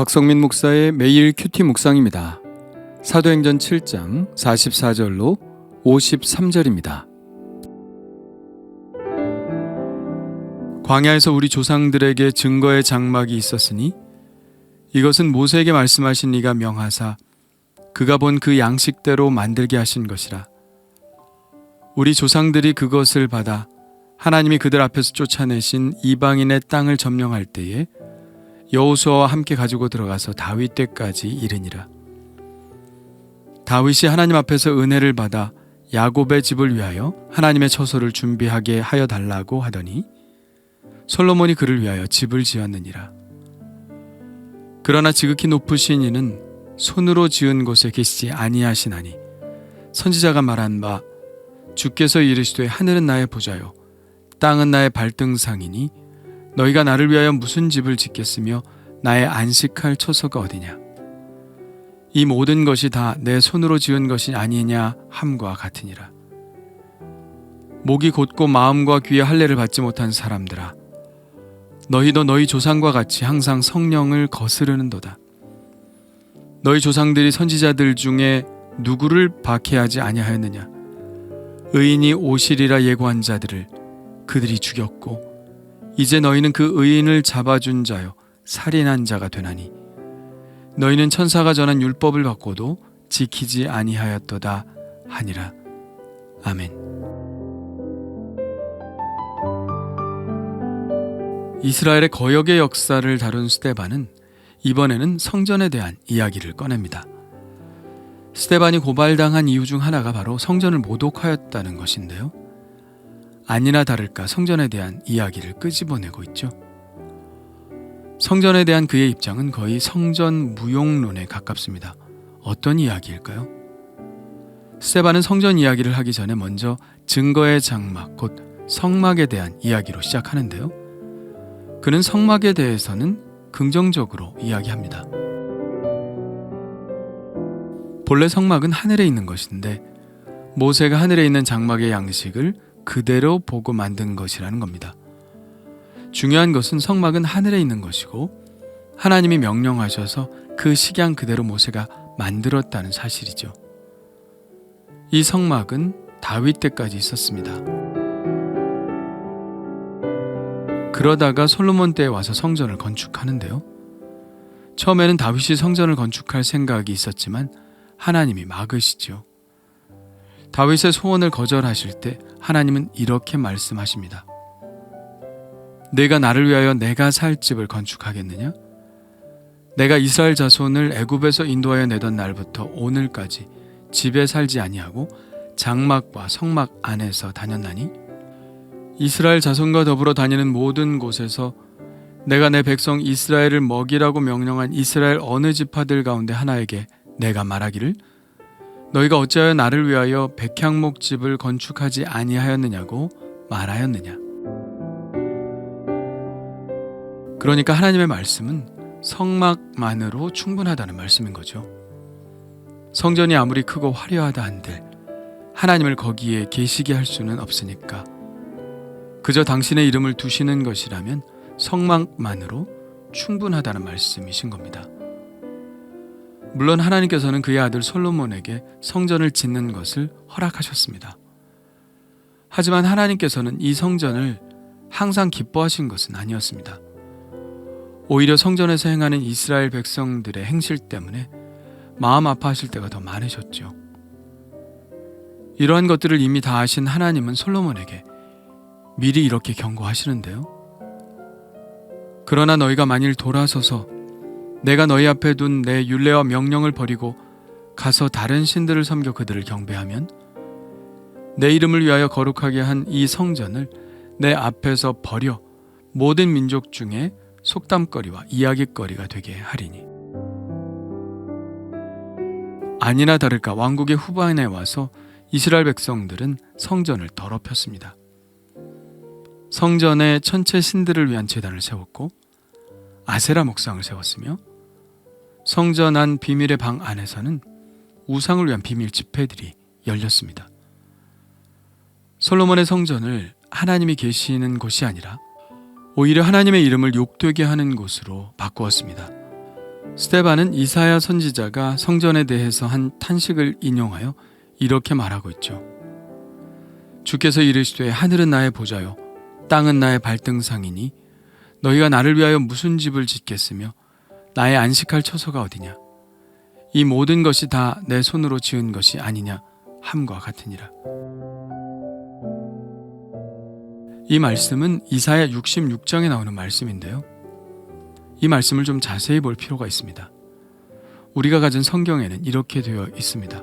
박성민 목사의 매일 큐티 묵상입니다. 사도행전 7장 44절로 53절입니다. 광야에서 우리 조상들에게 증거의 장막이 있었으니 이것은 모세에게 말씀하신 이가 명하사 그가 본 그 양식대로 만들게 하신 것이라. 우리 조상들이 그것을 받아 하나님이 그들 앞에서 쫓아내신 이방인의 땅을 점령할 때에 여호수아와 함께 가지고 들어가서 다윗 때까지 이르니라. 다윗이 하나님 앞에서 은혜를 받아 야곱의 집을 위하여 하나님의 처소를 준비하게 하여 달라고 하더니 솔로몬이 그를 위하여 집을 지었느니라. 그러나 지극히 높으신 이는 손으로 지은 곳에 계시지 아니하시나니 선지자가 말한 바 주께서 이르시되 하늘은 나의 보좌요 땅은 나의 발등상이니 너희가 나를 위하여 무슨 집을 짓겠으며 나의 안식할 처소가 어디냐? 이 모든 것이 다 내 손으로 지은 것이 아니냐 함과 같으니라. 목이 곧고 마음과 귀에 할례를 받지 못한 사람들아 너희도 너희 조상과 같이 항상 성령을 거스르는도다. 너희 조상들이 선지자들 중에 누구를 박해하지 아니하였느냐? 의인이 오시리라 예고한 자들을 그들이 죽였고 이제 너희는 그 의인을 잡아준 자요 살인한 자가 되나니 너희는 천사가 전한 율법을 받고도 지키지 아니하였도다 하니라 아멘 이스라엘의 거역의 역사를 다룬 스테반은 이번에는 성전에 대한 이야기를 꺼냅니다. 스테반이 고발당한 이유 중 하나가 바로 성전을 모독하였다는 것인데요. 아니나 다를까 성전에 대한 이야기를 끄집어내고 있죠. 성전에 대한 그의 입장은 거의 성전 무용론에 가깝습니다. 어떤 이야기일까요? 스테반은 성전 이야기를 하기 전에 먼저 증거의 장막, 곧 성막에 대한 이야기로 시작하는데요. 그는 성막에 대해서는 긍정적으로 이야기합니다. 본래 성막은 하늘에 있는 것인데 모세가 하늘에 있는 장막의 양식을 그대로 보고 만든 것이라는 겁니다. 중요한 것은 성막은 하늘에 있는 것이고 하나님이 명령하셔서 그 식양 그대로 모세가 만들었다는 사실이죠. 이 성막은 다윗 때까지 있었습니다. 그러다가 솔로몬 때에 와서 성전을 건축하는데요. 처음에는 다윗이 성전을 건축할 생각이 있었지만 하나님이 막으시죠. 다윗의 소원을 거절하실 때 하나님은 이렇게 말씀하십니다. 내가 나를 위하여 내가 살 집을 건축하겠느냐? 내가 이스라엘 자손을 애굽에서 인도하여 내던 날부터 오늘까지 집에 살지 아니하고 장막과 성막 안에서 다녔나니 이스라엘 자손과 더불어 다니는 모든 곳에서 내가 내 백성 이스라엘을 먹이라고 명령한 이스라엘 어느 지파들 가운데 하나에게 내가 말하기를 너희가 어찌하여 나를 위하여 백향목 집을 건축하지 아니하였느냐고 말하였느냐 그러니까 하나님의 말씀은 성막만으로 충분하다는 말씀인 거죠. 성전이 아무리 크고 화려하다 한들 하나님을 거기에 계시게 할 수는 없으니까 그저 당신의 이름을 두시는 것이라면 성막만으로 충분하다는 말씀이신 겁니다. 물론 하나님께서는 그의 아들 솔로몬에게 성전을 짓는 것을 허락하셨습니다. 하지만 하나님께서는 이 성전을 항상 기뻐하신 것은 아니었습니다. 오히려 성전에서 행하는 이스라엘 백성들의 행실 때문에 마음 아파하실 때가 더 많으셨죠. 이러한 것들을 이미 다 아신 하나님은 솔로몬에게 미리 이렇게 경고하시는데요. 그러나 너희가 만일 돌아서서 내가 너희 앞에 둔 내 율례와 명령을 버리고 가서 다른 신들을 섬겨 그들을 경배하면 내 이름을 위하여 거룩하게 한 이 성전을 내 앞에서 버려 모든 민족 중에 속담거리와 이야기거리가 되게 하리니 아니나 다를까 왕국의 후반에 와서 이스라엘 백성들은 성전을 더럽혔습니다. 성전에 천체 신들을 위한 제단을 세웠고 아세라 목상을 세웠으며 성전 안 비밀의 방 안에서는 우상을 위한 비밀 집회들이 열렸습니다. 솔로몬의 성전을 하나님이 계시는 곳이 아니라 오히려 하나님의 이름을 욕되게 하는 곳으로 바꾸었습니다. 스테반은 이사야 선지자가 성전에 대해서 한 탄식을 인용하여 이렇게 말하고 있죠. 주께서 이르시되 하늘은 나의 보좌요 땅은 나의 발등상이니 너희가 나를 위하여 무슨 집을 짓겠으며 나의 안식할 처소가 어디냐 이 모든 것이 다 내 손으로 지은 것이 아니냐 함과 같으니라. 이 말씀은 이사야 66장에 나오는 말씀인데요. 이 말씀을 좀 자세히 볼 필요가 있습니다. 우리가 가진 성경에는 이렇게 되어 있습니다.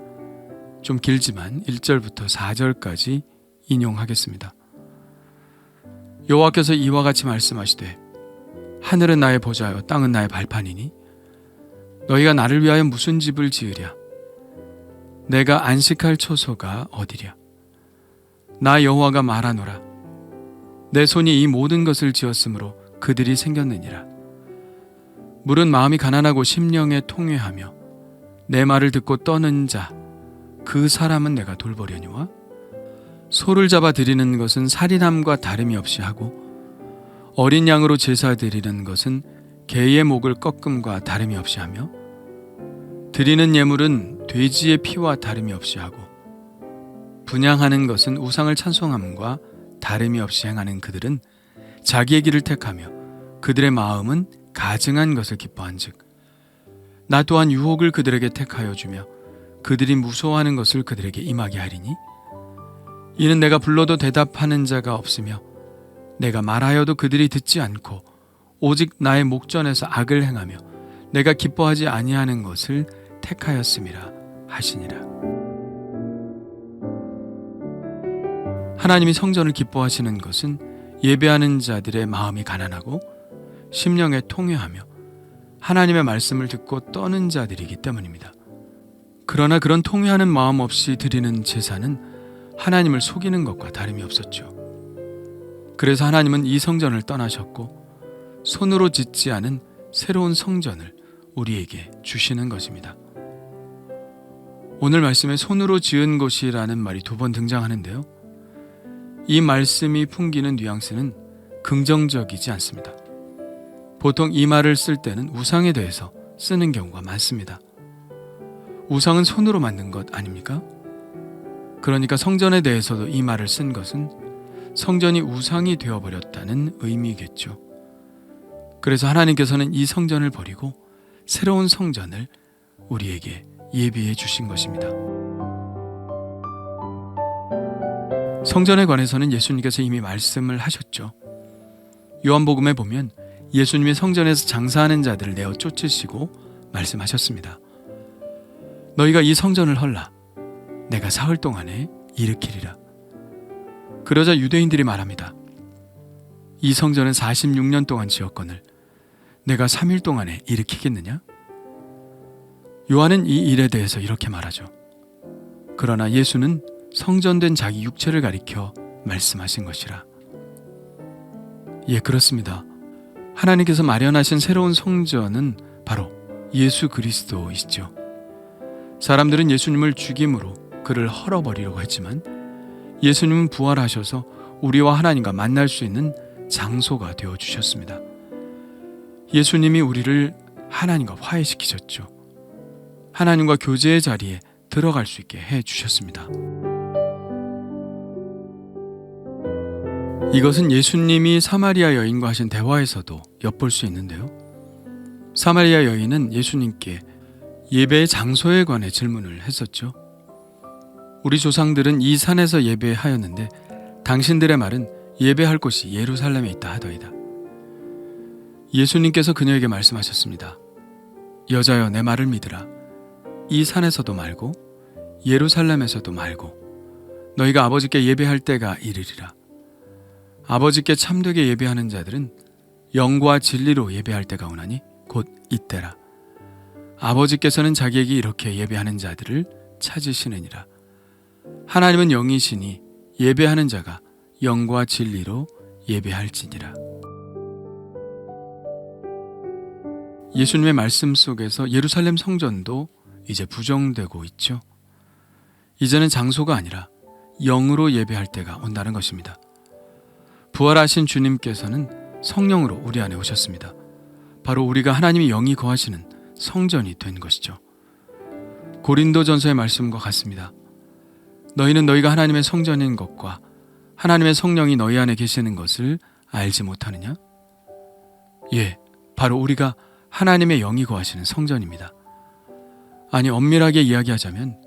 좀 길지만 1절부터 4절까지 인용하겠습니다. 여호와께서 이와 같이 말씀하시되 하늘은 나의 보좌요 땅은 나의 발판이니? 너희가 나를 위하여 무슨 집을 지으랴? 내가 안식할 초소가 어디랴? 나 여호와가 말하노라. 내 손이 이 모든 것을 지었으므로 그들이 생겼느니라. 물은 마음이 가난하고 심령에 통회하며 내 말을 듣고 떠는 자 그 사람은 내가 돌보려니와? 소를 잡아 드리는 것은 살인함과 다름이 없이 하고 어린 양으로 제사 드리는 것은 개의 목을 꺾음과 다름이 없이 하며 드리는 예물은 돼지의 피와 다름이 없이 하고 분양하는 것은 우상을 찬송함과 다름이 없이 행하는 그들은 자기의 길을 택하며 그들의 마음은 가증한 것을 기뻐한즉 나 또한 유혹을 그들에게 택하여 주며 그들이 무서워하는 것을 그들에게 임하게 하리니 이는 내가 불러도 대답하는 자가 없으며 내가 말하여도 그들이 듣지 않고 오직 나의 목전에서 악을 행하며 내가 기뻐하지 아니하는 것을 택하였음이라 하시니라. 하나님이 성전을 기뻐하시는 것은 예배하는 자들의 마음이 가난하고 심령에 통회하며 하나님의 말씀을 듣고 떠는 자들이기 때문입니다. 그러나 그런 통회하는 마음 없이 드리는 제사는 하나님을 속이는 것과 다름이 없었죠. 그래서 하나님은 이 성전을 떠나셨고 손으로 짓지 않은 새로운 성전을 우리에게 주시는 것입니다. 오늘 말씀에 손으로 지은 곳이라는 말이 두 번 등장하는데요. 이 말씀이 풍기는 뉘앙스는 긍정적이지 않습니다. 보통 이 말을 쓸 때는 우상에 대해서 쓰는 경우가 많습니다. 우상은 손으로 만든 것 아닙니까? 그러니까 성전에 대해서도 이 말을 쓴 것은 성전이 우상이 되어버렸다는 의미겠죠. 그래서 하나님께서는 이 성전을 버리고 새로운 성전을 우리에게 예비해 주신 것입니다. 성전에 관해서는 예수님께서 이미 말씀을 하셨죠. 요한복음에 보면 예수님이 성전에서 장사하는 자들을 내어 쫓으시고 말씀하셨습니다. 너희가 이 성전을 헐라. 내가 사흘 동안에 일으키리라. 그러자 유대인들이 말합니다. 이 성전은 46년 동안 지었거늘 내가 3일 동안에 일으키겠느냐? 요한은 이 일에 대해서 이렇게 말하죠. 그러나 예수는 성전된 자기 육체를 가리켜 말씀하신 것이라. 예, 그렇습니다. 하나님께서 마련하신 새로운 성전은 바로 예수 그리스도이시죠. 사람들은 예수님을 죽임으로 그를 헐어버리려고 했지만 예수님은 부활하셔서 우리와 하나님과 만날 수 있는 장소가 되어 주셨습니다. 예수님이 우리를 하나님과 화해시키셨죠. 하나님과 교제의 자리에 들어갈 수 있게 해 주셨습니다. 이것은 예수님이 사마리아 여인과 하신 대화에서도 엿볼 수 있는데요. 사마리아 여인은 예수님께 예배의 장소에 관해 질문을 했었죠. 우리 조상들은 이 산에서 예배하였는데 당신들의 말은 예배할 곳이 예루살렘에 있다 하더이다. 예수님께서 그녀에게 말씀하셨습니다. 여자여 내 말을 믿으라. 이 산에서도 말고 예루살렘에서도 말고 너희가 아버지께 예배할 때가 이르리라. 아버지께 참되게 예배하는 자들은 영과 진리로 예배할 때가 오나니 곧 이때라. 아버지께서는 자기에게 이렇게 예배하는 자들을 찾으시느니라. 하나님은 영이시니 예배하는 자가 영과 진리로 예배할지니라. 예수님의 말씀 속에서 예루살렘 성전도 이제 부정되고 있죠. 이제는 장소가 아니라 영으로 예배할 때가 온다는 것입니다. 부활하신 주님께서는 성령으로 우리 안에 오셨습니다. 바로 우리가 하나님이 영이 거하시는 성전이 된 것이죠. 고린도전서의 말씀과 같습니다. 너희는 너희가 하나님의 성전인 것과 하나님의 성령이 너희 안에 계시는 것을 알지 못하느냐? 예, 바로 우리가 하나님의 영이 거하시는 성전입니다. 아니 엄밀하게 이야기하자면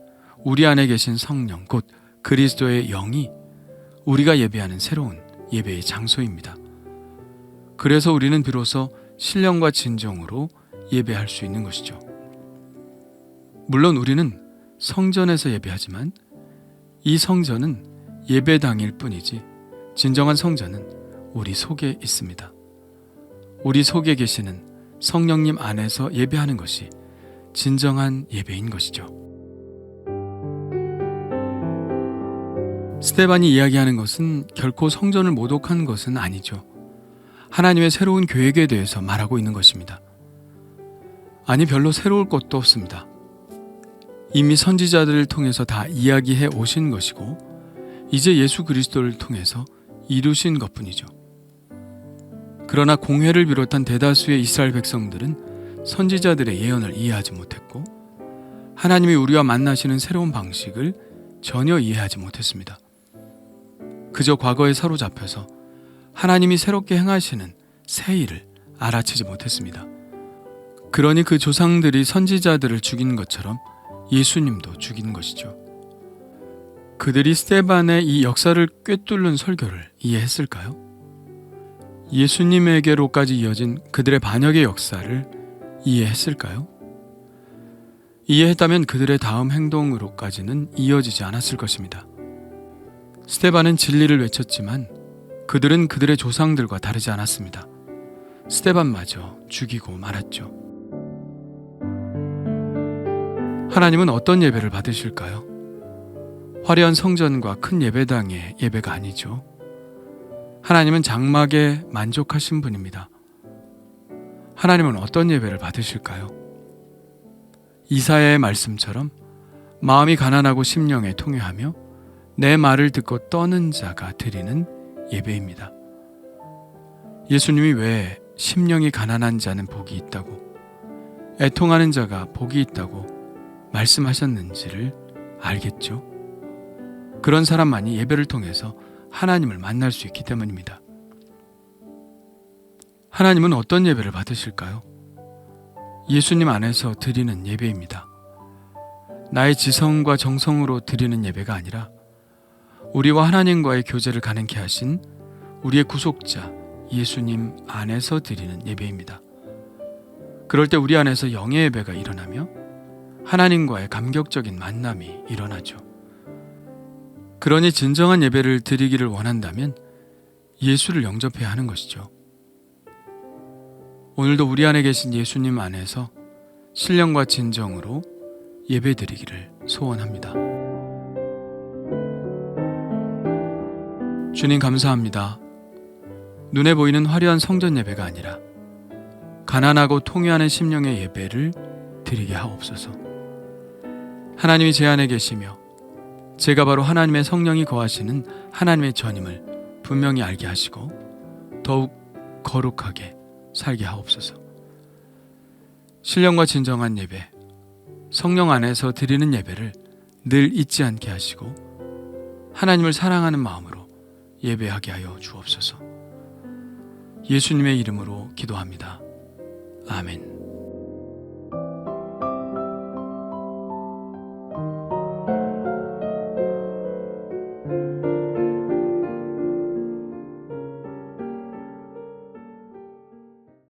우리 안에 계신 성령 곧 그리스도의 영이 우리가 예배하는 새로운 예배의 장소입니다. 그래서 우리는 비로소 신령과 진정으로 예배할 수 있는 것이죠. 물론 우리는 성전에서 예배하지만 이 성전은 예배당일 뿐이지 진정한 성전은 우리 속에 있습니다. 우리 속에 계시는 성령님 안에서 예배하는 것이 진정한 예배인 것이죠. 스테반이 이야기하는 것은 결코 성전을 모독한 것은 아니죠. 하나님의 새로운 계획에 대해서 말하고 있는 것입니다. 아니, 별로 새로울 것도 없습니다. 이미 선지자들을 통해서 다 이야기해 오신 것이고, 이제 예수 그리스도를 통해서 이루신 것 뿐이죠. 그러나 공회를 비롯한 대다수의 이스라엘 백성들은 선지자들의 예언을 이해하지 못했고, 하나님이 우리와 만나시는 새로운 방식을 전혀 이해하지 못했습니다. 그저 과거에 사로잡혀서 하나님이 새롭게 행하시는 새 일을 알아채지 못했습니다. 그러니 그 조상들이 선지자들을 죽인 것처럼 예수님도 죽인 것이죠. 그들이 스테반의 이 역사를 꿰뚫는 설교를 이해했을까요? 예수님에게로까지 이어진 그들의 반역의 역사를 이해했을까요? 이해했다면 그들의 다음 행동으로까지는 이어지지 않았을 것입니다. 스테반은 진리를 외쳤지만 그들은 그들의 조상들과 다르지 않았습니다. 스테반마저 죽이고 말았죠. 하나님은 어떤 예배를 받으실까요? 화려한 성전과 큰 예배당의 예배가 아니죠. 하나님은 장막에 만족하신 분입니다. 하나님은 어떤 예배를 받으실까요? 이사야의 말씀처럼 마음이 가난하고 심령에 통회하며 내 말을 듣고 떠는 자가 드리는 예배입니다. 예수님이 왜 심령이 가난한 자는 복이 있다고 애통하는 자가 복이 있다고 말씀하셨는지를 알겠죠? 그런 사람만이 예배를 통해서 하나님을 만날 수 있기 때문입니다. 하나님은 어떤 예배를 받으실까요? 예수님 안에서 드리는 예배입니다. 나의 지성과 정성으로 드리는 예배가 아니라 우리와 하나님과의 교제를 가능케 하신 우리의 구속자 예수님 안에서 드리는 예배입니다. 그럴 때 우리 안에서 영의 예배가 일어나며 하나님과의 감격적인 만남이 일어나죠. 그러니 진정한 예배를 드리기를 원한다면 예수를 영접해야 하는 것이죠. 오늘도 우리 안에 계신 예수님 안에서 신령과 진정으로 예배 드리기를 소원합니다. 주님 감사합니다. 눈에 보이는 화려한 성전 예배가 아니라 가난하고 통회하는 심령의 예배를 드리게 하옵소서. 하나님이 제 안에 계시며 제가 바로 하나님의 성령이 거하시는 하나님의 전임을 분명히 알게 하시고 더욱 거룩하게 살게 하옵소서. 신령과 진정한 예배, 성령 안에서 드리는 예배를 늘 잊지 않게 하시고 하나님을 사랑하는 마음으로 예배하게 하여 주옵소서. 예수님의 이름으로 기도합니다. 아멘.